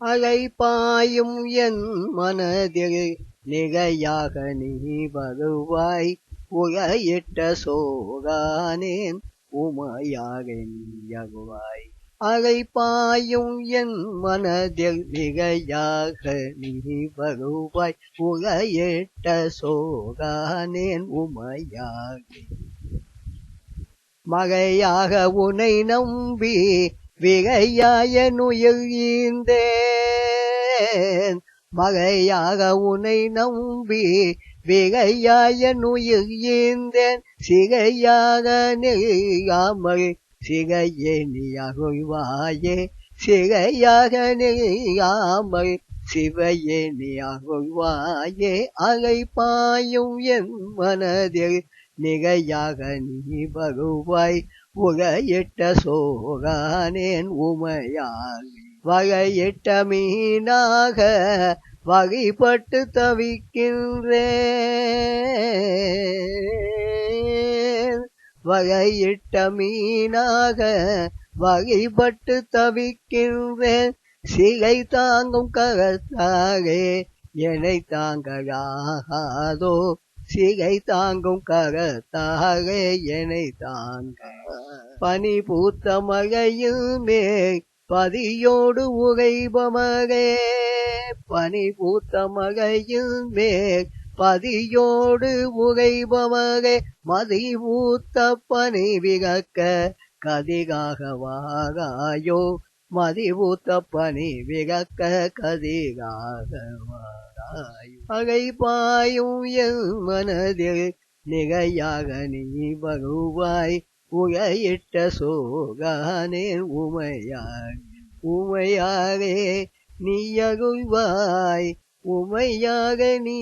அலைப்பாயும் என் மனதில் நிகையாக நீ வருவாய். உகையிட்ட சோகானேன் உமையாக நீயகுவாய் அலைப்பாயும் என் மனதில் நிகையாக நீ வருவாய். உகையிட்ட சோகானேன் உமையாக மகையாக உனை நம்பி விகையாய ஈந்தேன் மகையாக உனை நம்பி விகையாய ஈந்தேன் சிகையாக நெய்யாமல் சிகையே நீ அருள்வாயே சிகையாக நெய்யாமல் சிவையே நீ அருள்வாயே அலை என் மனதில் நிகையாக நீ வருவாய். புகையிட்ட சோகானேன் உமையால். வகையிட்ட மீனாக வகைப்பட்டு தவிக்கின்றேன். வகையிட்ட மீனாக வகைப்பட்டு தவிக்கின்றேன். சிகை தாங்கும் கரத்தாகே என்னை தாங்காதோ சிகை தாங்கும் கரத்தாக என்னை தாங்க. பனி பூத்த மகையில் பதியோடு உகைபமகே பனி பூத்த மகையில் பதியோடு உகைபமகே மதி பூத்த பனி விகக்க கதிகாக வாகாயோ மதிபூத்த பனி விகக்க கதிகாக பகை பாயும் என் மனதில் நிகையாக நீ வருவாய். உகையிட்ட சோகானே உமையாக உமையாகே நீ உமையாக நீ